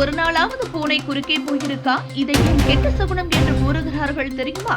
ஒரு நாளாவது பூனை குறுக்கே போயிருக்கா? இதை ஏன் கெட்ட சகுனம் என்று கூறுகிறார்கள் தெரியுமா?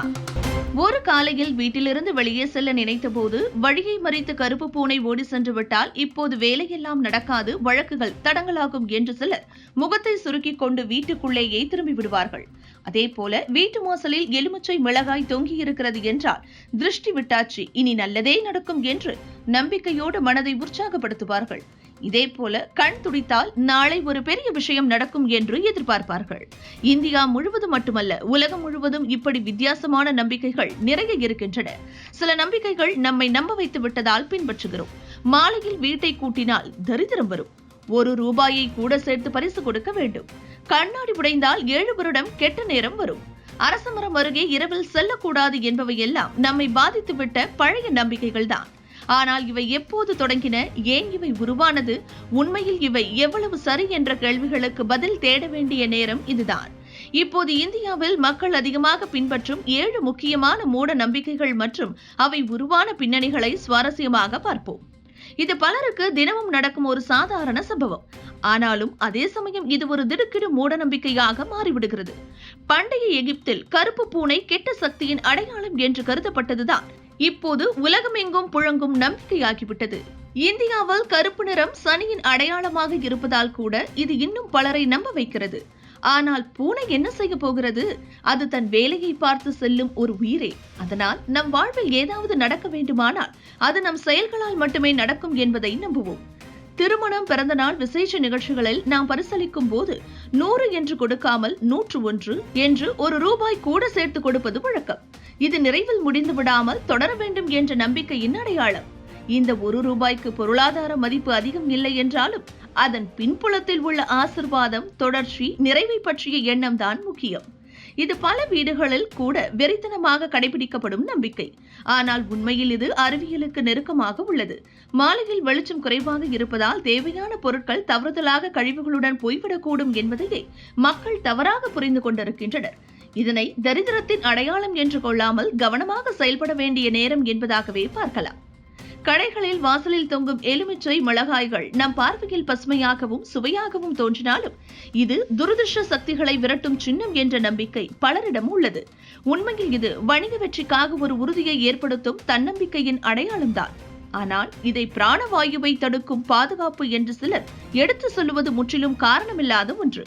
ஒரு காலையில் வீட்டிலிருந்து வெளியே செல்ல நினைத்தபோது வழியை மறித்து கருப்பு பூனை ஓடி சென்று விட்டால் இப்போது வேலையெல்லாம் நடக்காது வழக்குகள் தடங்கலாகும் என்று சிலர் முகத்தை சுருக்கிக் கொண்டு வீட்டுக்குள்ளேயே திரும்பி விடுவார்கள். அதே போல வீட்டு மோசலில் எலுமிச்சை மிளகாய் தொங்கி இருக்கிறது என்றால் திருஷ்டி விட்டாச்சு இனி நல்லதே நடக்கும் என்று நம்பிக்கையோடு மனதை உற்சாகப்படுத்துவார்கள். இதே போல கண் துடித்தால் நாளை ஒரு பெரிய விஷயம் நடக்கும் என்று எதிர்பார்ப்பார்கள். இந்தியா முழுவதும் மட்டுமல்ல உலகம் முழுவதும் இப்படி வித்தியாசமான நம்பிக்கைகள் நிறைய இருக்கின்றன. சில நம்பிக்கைகள் நம்மை நம்ப வைத்து விட்டதால் பின்பற்றுகிறோம். மாலையில் வீட்டை கூட்டினால் தரித்திரம் வரும். ஒரு ரூபாயை கூட சேர்த்து பரிசு கொடுக்க வேண்டும். கண்ணாடி உடைந்தால் ஏழு வருடம் கெட்ட நேரம் வரும். அரசமரம் அருகே இரவில் செல்லக்கூடாது என்பவையெல்லாம் நம்மை பாதித்துவிட்ட பழைய நம்பிக்கைகள் தான் ஆனால் இவை எப்போது தொடங்கின ஏன் இவை உருவானது? உண்மையில் இவை எவ்வளவு சரி என்ற கேள்விகளுக்கு பதில் தேட வேண்டிய நேரம் இதுதான். இப்போது இந்தியாவில் மக்கள் அதிகமாக பின்பற்றும் ஏழு முக்கியமான மூட நம்பிக்கைகள் மற்றும் அவை உருவான பின்னணிகளை சுவாரஸ்யமாக பார்ப்போம். இது பலருக்கு தினமும் நடக்கும் ஒரு சாதாரண சம்பவம். ஆனாலும் அதே சமயம் இது ஒரு திடுக்கிடு மூட நம்பிக்கையாக மாறிவிடுகிறது. பண்டைய எகிப்தில் கருப்பு பூனை கெட்ட சக்தியின் அடையாளம் என்று கருதப்பட்டதுதான். இப்போது உலகமெங்கும் புழங்கும் நம்பிக்கையாகிவிட்டது. இந்தியாவில் கருப்பு நிறம் சனியின் அடையாளமாக இருப்பதால் கூட இது இன்னும் பலரை நம்ப வைக்கிறது. ஆனால் பூனை என்ன செய்ய போகிறது? அது தன் வேலையை பார்த்து செல்லும் ஒரு உயிரே. அதனால் நம் வாழ்வில் ஏதாவது நடக்க வேண்டுமானால் அது நம் செயல்களால் மட்டுமே நடக்கும் என்பதை நம்புவோம். திருமணம் பிறந்தநாள் விசேஷ நிகழ்ச்சிகளில் நாம் பரிசளிக்கும் போது நூறு என்று கொடுக்காமல் நூற்று ஒன்று என்று ஒரு ரூபாய் கூட சேர்த்து கொடுப்பது வழக்கம். இது நிறைவில் முடிந்து விடாமல் தொடர வேண்டும் என்ற நம்பிக்கையின் அடையாளம். இந்த ஒரு ரூபாய்க்கு பொருளாதார மதிப்பு அதிகம் இல்லை என்றாலும் அதன் பின்புலத்தில் உள்ள ஆசிர்வாதம் தொடர்ச்சி நிறைவை பற்றிய எண்ணம் தான் முக்கியம். இது பல வீடுகளில் கூட வெறித்தனமாக கடைபிடிக்கப்படும் நம்பிக்கை. ஆனால் உண்மையில் இது அறிவியலுக்கு நெருக்கமாக உள்ளது. மாலையில் வெளிச்சம் குறைவாக இருப்பதால் தேவையான பொருட்கள் தவறுதலாக கழிவுகளுடன் போய்விடக்கூடும் என்பதையே மக்கள் தவறாக புரிந்து கொண்டிருக்கின்றனர். இதனை தரித்திரத்தின் அடையாளம் என்று கொள்ளாமல் கவனமாக செயல்பட வேண்டிய நேரம் என்பதாகவே பார்க்கலாம். கடைகளில் வாசலில் தொங்கும் எலுமிச்சை மிளகாய்கள் நம் பார்வையில் பசுமையாகவும் சுவையாகவும் தோன்றினாலும் இது துரதிருஷ்ட சக்திகளை விரட்டும் சின்னம் என்ற நம்பிக்கை பலரிடம் உள்ளது. உண்மையில் இது வணிக வெற்றிக்காக ஒரு உறுதியை ஏற்படுத்தும் தன்னம்பிக்கையின் அடையாளம்தான். ஆனால் இதை பிராணவாயுவை தடுக்கும் பாதுகாப்பு என்று சிலர் எடுத்து சொல்லுவது முற்றிலும் காரணமில்லாத ஒன்று.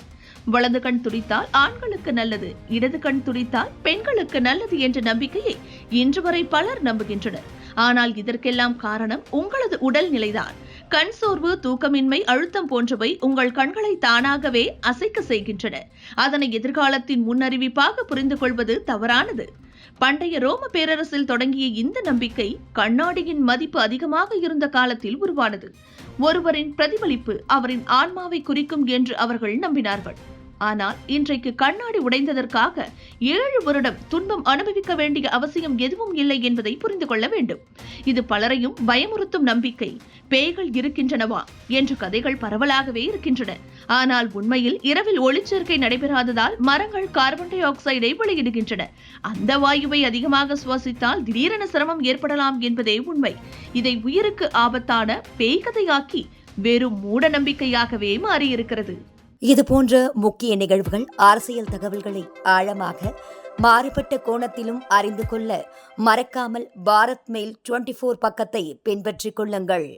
வலது கண் துடித்தால் ஆண்களுக்கு நல்லது இடது கண் துடித்தால் பெண்களுக்கு நல்லது என்ற நம்பிக்கையை இன்று வரை பலர் நம்புகின்றனர். ஆனால் இதற்கெல்லாம் காரணம் உங்களது உடல் நிலைதான். கண் சோர்வு தூக்கமின்மை அழுத்தம் போன்றவை உங்கள் கண்களை தானாகவே அசைக்க செய்கின்றன. அதனை எதிர்காலத்தின் முன்னறிவிப்பாக புரிந்து கொள்வது தவறானது. பண்டைய ரோம பேரரசில் தொடங்கிய இந்த நம்பிக்கை கண்ணாடியின் மதிப்பு அதிகமாக இருந்த காலத்தில் உருவானது. ஒருவரின் பிரதிபலிப்பு அவரின் ஆன்மாவை குறிக்கும் என்று அவர்கள் நம்பினார்கள். ஆனால் இன்றைக்கு கண்ணாடி உடைந்ததற்காக ஏழு வருடம் துன்பம் அனுபவிக்க வேண்டிய அவசியம் எதுவும் இல்லை என்பதை புரிந்து கொள்ள வேண்டும். இது பலரையும் பயமுறுத்தும் நம்பிக்கை. பேய்கள் இருக்கின்றனவா என்று கதைகள் பரவலாகவே இருக்கின்றன. ஆனால் உண்மையில் இரவில் ஒளிச்சேர்க்கை நடைபெறாததால் மரங்கள் கார்பன் டை ஆக்சைடை வெளியிடுகின்றன. அந்த வாயுவை அதிகமாக சுவாசித்தால் திடீரென சிரமம் ஏற்படலாம் என்பதே உண்மை. இதை உயிருக்கு ஆபத்தான பேய் கதையாக்கி வெறும் மூட நம்பிக்கையாகவே மாறியிருக்கிறது. இது போன்ற முக்கிய நிகழ்வுகள் அரசியல் தகவல்களை ஆழமாக மாறுபட்ட கோணத்திலும் அறிந்து கொள்ள மறக்காமல் பாரத் மெயில் டுவெண்டி பக்கத்தை பின்பற்றிக் கொள்ளுங்கள்.